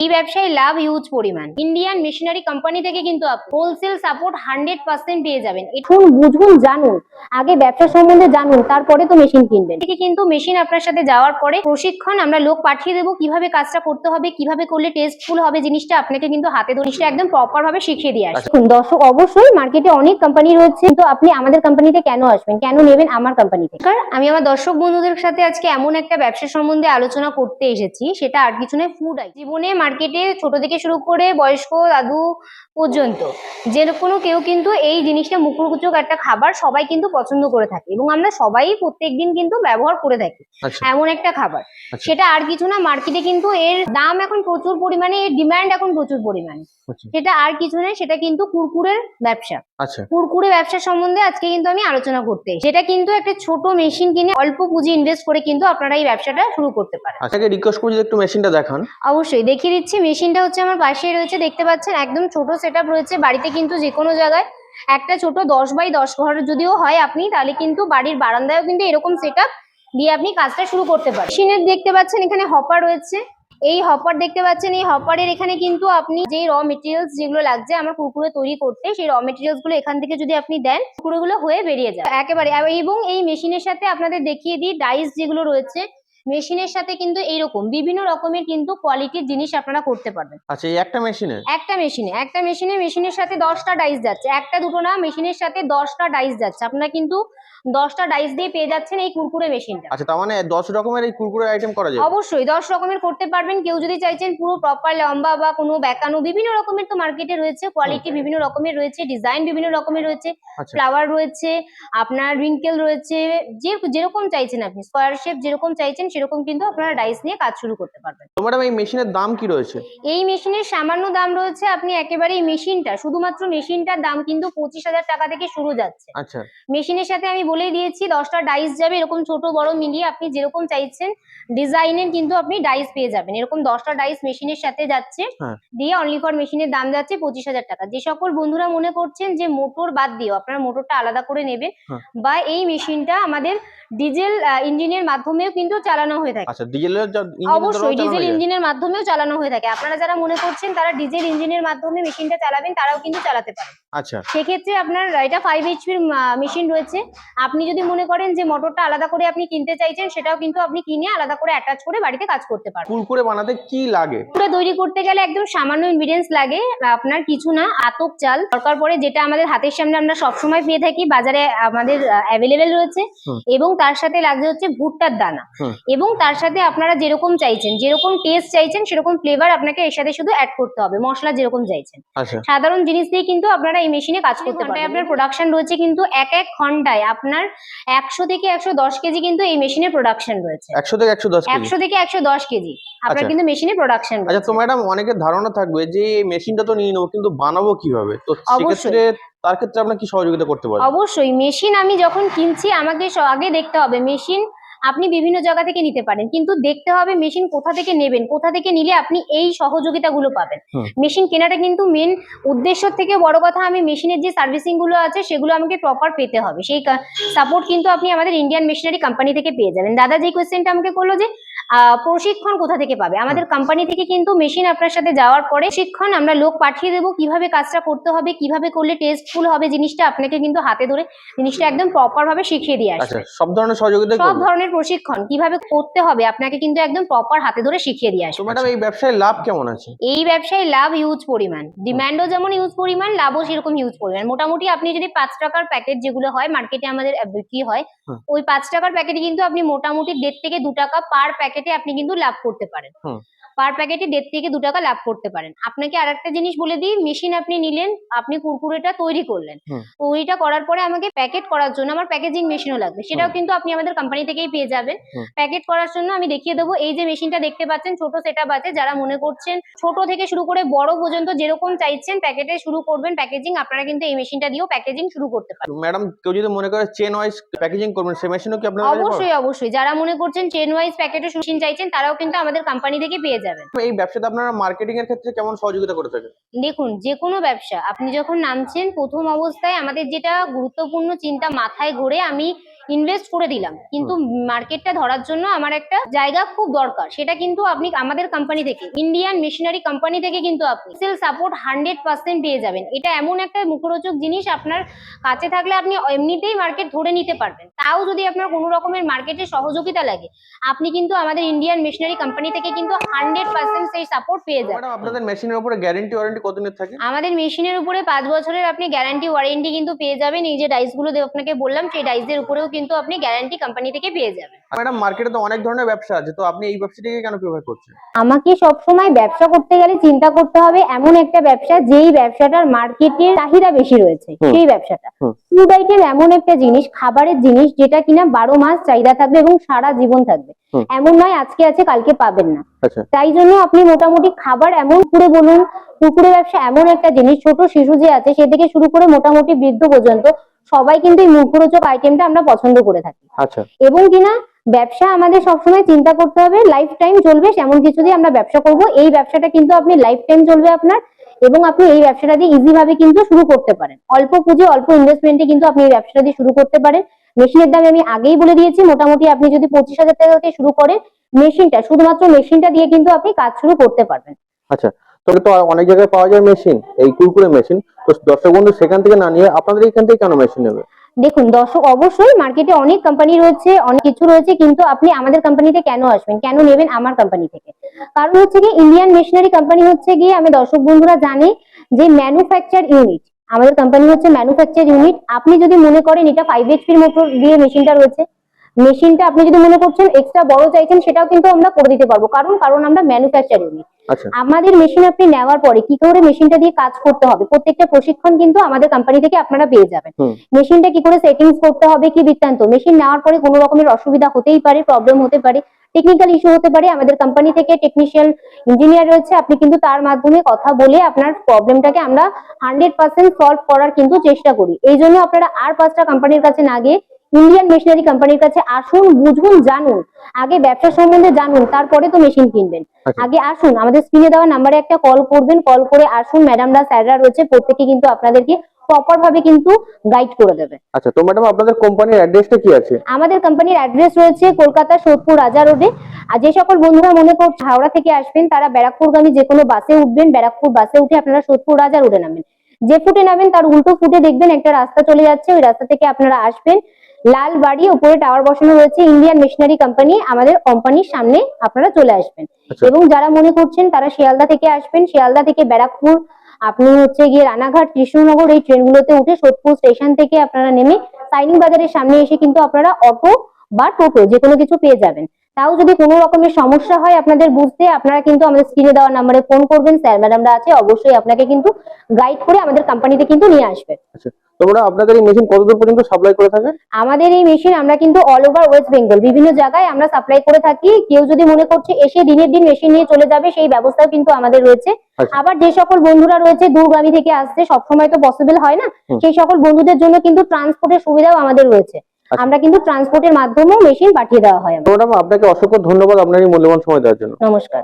এই ব্যবসায় লাভ হিউজ পরিমাণ। ইন্ডিয়ান মেশিনারি কোম্পানি থেকে কিন্তু হোলসেল সাপোর্ট হান্ড্রেড পার্সেন্ট পেয়ে যাবেন। শুন বুঝুন জানুন। আগে ব্যবসা সম্বন্ধে জানুন তারপরে তো মেশিন কিনবেন। থেকে কিন্তু মেশিন আপনার সাথে যাওয়ার পরে প্রশিক্ষণ আমরা লোক পাঠিয়ে দেবো কীভাবে কাজটা করতে হবে কীভাবে করলে টেস্টফুল হবে জিনিসটা আপনাকে কিন্তু হাতে ধরে জিনিসটা একদম প্রপার ভাবে শিখিয়ে দিয়ে আসবে। দেখুন, দর্শক অবশ্যই মার্কেটে অনেক কোম্পানি রয়েছে কিন্তু আপনি আমাদের কোম্পানিতে কেন আসবেন? কেন নেবেন আমার কোম্পানি থেকে আমি আমার দর্শক বন্ধুদের সাথে আজকে এমন একটা ব্যবসা সম্বন্ধে আলোচনা করতে এসেছি সেটা আর কিছু নয় ফুড আই জীবনে মার্কেটে ছোট থেকে শুরু করে বয়স্ক দাদু পর্যন্ত যে কোনো কেউ কিন্তু এই জিনিসটা মুখরোচক একটা খাবার সবাই কিন্তু পছন্দ করে থাকে এবং আমরা সবাই প্রত্যেকদিন কিন্তু ব্যবহার করে থাকি আচ্ছা। এমন একটা খাবার। আচ্ছা। সেটা আর কিছু না মার্কেটে কিন্তু এর দাম এখন প্রচুর পরিমাণে এর ডিমান্ড এখন প্রচুর পরিমাণে। আচ্ছা। সেটা আর কিছু নয় সেটা কিন্তু কুরকুরের ব্যবসা। কুরকুরে ব্যবসা সম্বন্ধে আজকে কিন্তু আমি আলোচনা করতে। যেটা কিন্তু একটা ছোট মেশিন কিনে অল্প পুঁজি ইনভেস্ট করে কিন্তু আপনারা এই ব্যবসাটা শুরু করতে পারেন। রিকোয়েস্ট একটু মেশিনটা দেখান। অবশ্যই দেখিয়ে দিচ্ছি, মেশিনটা হচ্ছে আমার পাশেই রয়েছে, দেখতে পাচ্ছেন, একদম ছোট সেট রয়েছে, বাড়িতে কিন্তু যে কোনো জায়গায়। একটা ছোট দশ বাই দশ ঘর যদিও হয় আপনি, তাহলে কিন্তু বাড়ির বারান্দায়ও কিন্তু এরকম সেট দিয়ে আপনি কাজটা শুরু করতে পারেন। মেশিনের দেখতে পাচ্ছেন, এখানে হপার রয়েছে। এই হপার দেখতে পাচ্ছেন, এই হপারের এখানে কিন্তু আপনি যেই র মেটেরিয়ালস যেগুলো লাগছে আমার কুকুরে তৈরি করতে, সেই র মেটেরিয়ালসগুলো এখান থেকে যদি আপনি দেন, কুরকুরেগুলো হয়ে বেরিয়ে যায় একেবারে, এবং এই মেশিনের সাথে আপনাদের দেখিয়ে দিই ডাইস যেগুলো রয়েছে মেশিনের সাথে কিন্তু এইরকম বিভিন্ন রকমের কিন্তু কোয়ালিটির জিনিস আপনারা করতে পারবেন। আচ্ছা এই একটা মেশিনে একটা মেশিনে একটা মেশিনে মেশিনের সাথে দশটা ডাইস যাচ্ছে। একটা দুটো না মেশিনের সাথে দশটা ডাইস যাচ্ছে। আপনারা কিন্তু দশটা ডাইস দিয়ে পেয়ে যাচ্ছেন এই কুরকুরে মেশিনটা আচ্ছা তার মানে দশ রকমের এই কুরকুরে আইটেম করা যায় অবশ্যই দশ রকমের করতে পারবেন। কেউ যদি চাইছেন পুরো প্রপার লম্বা বা কোনো বেঁকানো বিভিন্ন রকমের তো মার্কেটে রয়েছে। কোয়ালিটি বিভিন্ন রকমের রয়েছে ডিজাইন বিভিন্ন রকমের রয়েছে আচ্ছা। ফ্লাওয়ার রয়েছে আপনার রিঙ্কেল রয়েছে যে যেরকম চাইছেন আপনি স্কোয়ার শেপ যেরকম চাইছেন সেরকম কিন্তু আপনারা ডাইস নিয়ে কাজ শুরু করতে পারবেন। তো ম্যাডাম এই মেশিনের দাম কি রয়েছে? এই মেশিনের সামান্য দাম রয়েছে আপনি একেবারে এই মেশিনটা শুধুমাত্র মেশিনটার দাম কিন্তু পঁচিশ হাজার টাকা থেকে শুরু যাচ্ছে। আচ্ছা। মেশিনের সাথে আমি বলেই দিয়েছি দশটা ডাইস যাবে এরকম ছোট বড় মিলিয়ে আপনি যেরকম চাইছেন ডিজাইনের কিন্তু আপনি ডাইস পেয়ে যাবেন এরকম দশটা ডাইস মেশিনের সাথে যাচ্ছে হ্যাঁ। দিয়ে অনলি ফর মেশিনের দাম যাচ্ছে পঁচিশ হাজার টাকা যে সকল বন্ধুরা মনে করছেন যে মোটর বাদ দিয়েও আপনার মোটরটা আলাদা করে নেবেন হ্যাঁ। বা এই মেশিনটা আমাদের ডিজেল ইঞ্জিনের মাধ্যমেও কিন্তু চালানো হয়ে থাকে। আচ্ছা ডিজেলের অবশ্যই ডিজেল ইঞ্জিনের মাধ্যমেও চালানো হয়ে থাকে। আপনারা যারা মনে করছেন তারা ডিজেল ইঞ্জিনের মাধ্যমে মেশিনটা চালাবেন তারাও কিন্তু চালাতে পারেন। আচ্ছা। সেক্ষেত্রে আপনার এটা ফাইভ এইচপির মেশিন রয়েছে। আপনি যদি মনে করেন যে মোটরটা আলাদা করে আপনি কিনতে চাইছেন সেটাও কিন্তু আপনি কিনে আলাদা করে অ্যাটাচ করে বাড়িতে কাজ করতে পারবেন কুরকুরে বানাতে কি লাগে? পুরো তৈরি করতে গেলে একদম সামান্য ইনগ্রিডিয়েন্টস লাগে আপনার কিছু না আতক চাল দরকার পড়ে যেটা আমাদের হাতের সামনে আমরা সবসময় পেয়ে থাকি বাজারে আমাদের অ্যাভেলেবেল রয়েছে। এবং তার সাথে লাগছে হচ্ছে ভুট্টার দানা। এবং তার সাথে আপনারা যেরকম চাইছেন যেরকম টেস্ট চাইছেন সেরকম ফ্লেভার আপনাকে এর সাথে শুধু অ্যাড করতে হবে মশলা যেরকম চাইছেন। আচ্ছা। সাধারণ জিনিস দিয়ে কিন্তু আপনারা এই মেশিনে কাজ করতে পারেন আপনার প্রোডাকশন রয়েছে কিন্তু এক এক ঘন্টায় আপনার একশো থেকে একশো দশ কেজি কিন্তু এই মেশিনের প্রোডাকশন রয়েছে। একশো থেকে একশো দশ একশো থেকে একশো দশ কেজি। আপনার আচ্ছা। কিন্তু মেশিনে প্রোডাকশন আচ্ছা তো ম্যাডাম অনেকের ধারণা থাকবে যে মেশিনটা তো নিয়ে নেব কিন্তু বানাবো কীভাবে? তো সেক্ষেত্রে তার ক্ষেত্রে আপনার কি সহযোগিতা করতে পারেন অবশ্যই মেশিন আমি যখন কিনছি আমাকে আগে দেখতে হবে মেশিন আপনি বিভিন্ন জায়গা থেকে নিতে পারেন কিন্তু দেখতে হবে মেশিন কোথা থেকে নেবেন কোথা থেকে নিলে আপনি এই সহযোগিতাগুলো পাবেন। মেশিন কেনাটা কিন্তু মেন উদ্দেশ্য থেকে বড় কথা আমি মেশিনের যে সার্ভিসিংগুলো আছে সেগুলো আমাকে প্রপার পেতে হবে। সেই সাপোর্ট কিন্তু আপনি আমাদের ইন্ডিয়ান মেশিনারি কোম্পানি থেকে পেয়ে যাবেন। দাদা যে কোয়েশ্চেনটা আমাকে করল যে প্রশিক্ষণ কোথা থেকে পাবে? আমাদের কোম্পানি থেকে কিন্তু মেশিন আপনার সাথে যাওয়ার পরে শিক্ষণ আমরা লোক পাঠিয়ে দেবো। কীভাবে কাজটা করতে হবে কীভাবে করলে টেস্টফুল হবে জিনিসটা আপনাকে কিন্তু হাতে ধরে জিনিসটা একদম প্রপার ভাবে শিখিয়ে দিয়ে আচ্ছা আসবে সব ধরনের সহযোগিতা সব ধরনের প্রশিক্ষণ কীভাবে করতে হবে আপনাকে কিন্তু একদম প্রপার হাতে ধরে শিখিয়ে দিয়ে আসবে। ম্যাডাম এই ব্যবসায় লাভ কেমন আছে? এই ব্যবসায় লাভ হিউজ পরিমাণ। ডিমান্ডও যেমন হিউজ পরিমাণ লাভও সেরকম হিউজ পরিমাণ। মোটামুটি আপনি যদি পাঁচ টাকার প্যাকেট যেগুলো হয় মার্কেটে আমাদের বিক্রি হয় ওই পাঁচ টাকার প্যাকেটে কিন্তু আপনি মোটামুটি দেড় থেকে দু টাকা পার প্যাকেটে আপনি কিন্তু লাভ করতে পারেন। পার প্যাকেটে দেড় থেকে দু টাকা লাভ করতে পারেন। আপনাকে আর একটা জিনিস বলে দিই মেশিন আপনি নিলেন আপনি কুরকুরেটা তৈরি করলেন। তৈরিটা করার পরে আমাকে প্যাকেট করার জন্য আমার প্যাকেজিং মেশিনও লাগবে। সেটাও কিন্তু আপনি আমাদের কোম্পানি থেকেই পেয়ে যাবেন। প্যাকেট করার জন্য আমি দেখিয়ে দেবো এই যে মেশিনটা দেখতে পাচ্ছেন ছোট সেট আছে যারা মনে করছেন ছোট থেকে শুরু করে বড় পর্যন্ত যেরকম চাইছেন প্যাকেটে শুরু করবেন প্যাকেজিং আপনারা কিন্তু এই মেশিনটা দিয়েও প্যাকেজিং শুরু করতে পারেন ম্যাডাম কেউ যদি মনে করে চেন ওয়াইজ প্যাকেজিং করবেন সেই মেশিনও কি আপনার অবশ্যই অবশ্যই। যারা মনে করছেন চেন ওয়াইজ প্যাকেটে মেশিন চাইছেন তারাও কিন্তু আমাদের কোম্পানি থেকে পেয়ে যাবেন। যাবে? এই ব্যবসাতে আপনারা মার্কেটিং এর ক্ষেত্রে কেমন সহযোগিতা করে থাকেন দেখুন যে কোনো ব্যবসা আপনি যখন নামছেন প্রথম অবস্থায় আমাদের যেটা গুরুত্বপূর্ণ চিন্তা মাথায় ঘুরে আমি ইনভেস্ট করে দিলাম। কিন্তু মার্কেটটা ধরার জন্য আমার একটা জায়গা খুব দরকার। সেটা কিন্তু আপনি আমাদের কোম্পানি থেকে ইন্ডিয়ান মেশিনারি কোম্পানি থেকে কিন্তু আপনি সেল সাপোর্ট হান্ড্রেড পার্সেন্ট পেয়ে যাবেন। এটা এমন একটা মুখরোচক জিনিস আপনার কাছে থাকলে আপনি এমনিতেই মার্কেট ধরে নিতে পারবেন। তাও যদি আপনার কোনো রকমের মার্কেটে সহযোগিতা লাগে আপনি কিন্তু আমাদের ইন্ডিয়ান মেশিনারি কোম্পানি থেকে কিন্তু হান্ড্রেড পার্সেন্ট সেই সাপোর্ট পেয়ে যাবেন। আপনাদের মেশিনের উপরে গ্যারেন্টি ওয়ারেন্টি কতদিনের থাকে? আমাদের মেশিনের উপরে পাঁচ বছরের আপনি গ্যারান্টি ওয়ারেন্টি কিন্তু পেয়ে যাবেন। এই যে ডাইসগুলো আপনাকে বললাম সেই ডাইসের উপরেও কিন্তু আপনি গ্যারান্টি কোম্পানি থেকে পেয়ে যাবেন। ম্যাডাম মার্কেটে তো অনেক ধরনের ব্যবসা আছে তো আপনি এই ব্যবসাটিকে কেন প্রিফার করছেন? আমাকে সবসময় ব্যবসা করতে গেলে চিন্তা করতে হবে এমন একটা ব্যবসা যেই ব্যবসাটার মার্কেটের চাহিদা বেশি রয়েছে সেই ব্যবসাটা। ফুড আইটেম এমন একটা জিনিস খাবারের জিনিস যেটা কিনা বারো মাস চাহিদা থাকবে এবং সারা জীবন থাকবে। এমন নয় আজকে আছে কালকে পাবেন না। আচ্ছা। তাই জন্য আপনি মোটামুটি খাবার এমন করে বলুন কুকুরের ব্যবসা এমন একটা জিনিস ছোট শিশু যে আছে সে থেকে শুরু করে মোটামুটি বৃদ্ধ পর্যন্ত সবাই কিন্তু এই মুখরোচক আইটেমটা আমরা পছন্দ করে থাকি। আচ্ছা। এবং কিনা ব্যবসা আমাদের সবসময় চিন্তা করতে হবে লাইফ টাইম চলবে এমন কিছু দিয়ে আমরা ব্যবসা করব। এই ব্যবসাটা কিন্তু আপনি লাইফ টাইম চলবে আপনার এবং আপনি এই ব্যবসাটা দিয়ে ইজি ভাবে কিন্তু শুরু করতে পারেন। অল্প পুঁজি অল্প ইনভেস্টমেন্টে কিন্তু আপনি এই ব্যবসাটা দিয়ে শুরু করতে পারেন। মেশিনের দাম আমি আগেই বলে দিয়েছি মোটামুটি আপনি যদি পঁচিশ হাজার টাকা থেকে শুরু করেন মেশিনটা শুধুমাত্র মেশিনটা দিয়ে কিন্তু আপনি কাজ শুরু করতে পারবেন। আচ্ছা তবে তো অনেক জায়গায় পাওয়া যায় মেশিন এই কুরকুরে মেশিন তো দর্শক বন্ধু, সেখান থেকে না নিয়ে আপনাদের এখান থেকে কেন মেশিন নেবে? দেখুন, দর্শক, অবশ্যই মার্কেটে অনেক কোম্পানি রয়েছে, অনেক কিছু রয়েছে, কিন্তু আপনি আমাদের কোম্পানিতে কেন আসবেন? কেন নেবেন আমার কোম্পানি থেকে? কারণ হচ্ছে কি ইন্ডিয়ান মেশিনারি কোম্পানি হচ্ছে গিয়ে, আমি দর্শক বন্ধুরা জানি যে ম্যানুফ্যাকচার ইউনিট আমাদের কোম্পানি হচ্ছে ম্যানুফ্যাকচার ইউনিট আপনি যদি মনে করেন এটা ফাইভ এইচপির মোটর দিয়ে মেশিনটা রয়েছে মেশিনটা আপনি যদি মনে করছেন এক্সট্রা বড় চাইছেন, সেটাও কিন্তু আমরা করে দিতে পারব। কারণ কারণ আমরা ম্যানুফ্যাকচার ইউনিট আমাদের মেশিন আপনি নেওয়ার পরে কি করে মেশিনটা দিয়ে কাজ করতে হবে? প্রত্যেকটা প্রশিক্ষণ কিন্তু আমাদের কোম্পানি থেকে আপনারা পেয়ে যাবেন। মেশিনটা কি করে সেটিংস করতে হবে কি বৃত্তান্ত? মেশিন নেওয়ার পরে কোনো রকমের অসুবিধা হতেই পারে প্রবলেম হতে পারে টেকনিক্যাল ইস্যু হতে পারে। আমাদের কোম্পানি থেকে টেকনিশিয়ান ইঞ্জিনিয়ার রয়েছে আপনি কিন্তু তার মাধ্যমে কথা বলে আপনার প্রবলেমটাকে আমরা হান্ড্রেড পার্সেন্ট সলভ করার কিন্তু চেষ্টা করি। এই জন্য আপনারা আর পাঁচটা কোম্পানির কাছে না গিয়ে ইন্ডিয়ান মেশিনারি কোম্পানির কাছে আসুন বুঝুন জানুন। আগে ব্যবসা সম্বন্ধে জানুন তারপরে তো মেশিন কিনবেন। আচ্ছা। আগে আসুন আমাদের স্ক্রিনে দেওয়া নাম্বারে একটা কল করবেন কল করে আসুন ম্যাডামরা স্যাররা রয়েছে প্রত্যেকে কিন্তু আপনাদেরকে প্রপার ভাবে কিন্তু গাইড করে দেবে। আচ্ছা তো ম্যাডাম আপনাদের কোম্পানির অ্যাড্রেসটা কি আছে? আমাদের কোম্পানির অ্যাড্রেস রয়েছে কলকাতা সোদপুর রাজা রোডে আর যে সকল বন্ধুরা মনে করছে হাওড়া থেকে আসবেন তারা ব্যারাকপুরগামী যে কোনো বাসে উঠবেন ব্যারাকপুর বাসে উঠে আপনারা সোদপুর রাজা রোডে নামবেন। যে ফুটে নামেন তার উল্টো ফুটে দেখবেন একটা রাস্তা চলে যাচ্ছে ওই রাস্তা থেকে আপনারা আসবেন। লাল বাড়ি উপরে টাওয়ার বসানো রয়েছে ইন্ডিয়ান মেশিনারি কোম্পানি আমাদের কোম্পানির সামনে আপনারা চলে আসবেন আচ্ছা। এবং যারা মনে করছেন তারা শিয়ালদা থেকে আসবেন শিয়ালদা থেকে ব্যারাকপুর আপনি হচ্ছে গিয়ে রানাঘাট কৃষ্ণনগর এই ট্রেনগুলোতে উঠে সোদপুর স্টেশন থেকে আপনারা নেমে সাইনিং বাজারের সামনে এসে কিন্তু আপনারা অটো বা টোটো যে কোনো কিছু পেয়ে যাবেন তাও যদি কোনো রকমের সমস্যা হয় আপনাদের বুঝতে আপনারা কিন্তু আমাদের স্ক্রিনে দেওয়া নাম্বারে ফোন করবেন। স্যার ম্যাডামরা আছে অবশ্যই আপনাকে কিন্তু গাইড করে আমাদের কোম্পানিতে কিন্তু নিয়ে আসবে। আচ্ছা তো ম্যাডাম আপনাদের এই মেশিন কতদূর পর্যন্ত সাপ্লাই করে থাকে? আমাদের এই মেশিন আমরা কিন্তু অল ওভার ওয়েস্ট বেঙ্গল বিভিন্ন জায়গায় আমরা সাপ্লাই করে থাকি। কেউ যদি মনে করছে এসে দিনের দিন মেশিন নিয়ে চলে যাবে সেই ব্যবস্থাও কিন্তু আমাদের রয়েছে। আচ্ছা। আবার যে সকল বন্ধুরা রয়েছে দূরগামী থেকে আসছে সবসময় তো পসিবল হয় না। সেই সকল বন্ধুদের জন্য কিন্তু ট্রান্সপোর্টের সুবিধাও আমাদের রয়েছে। আমরা কিন্তু ট্রান্সপোর্টের মাধ্যমেও মেশিন পাঠিয়ে দেওয়া হয় ম্যাডাম আপনাকে অসংখ্য ধন্যবাদ আপনার এই মূল্যবান সময় দেওয়ার জন্য। নমস্কার।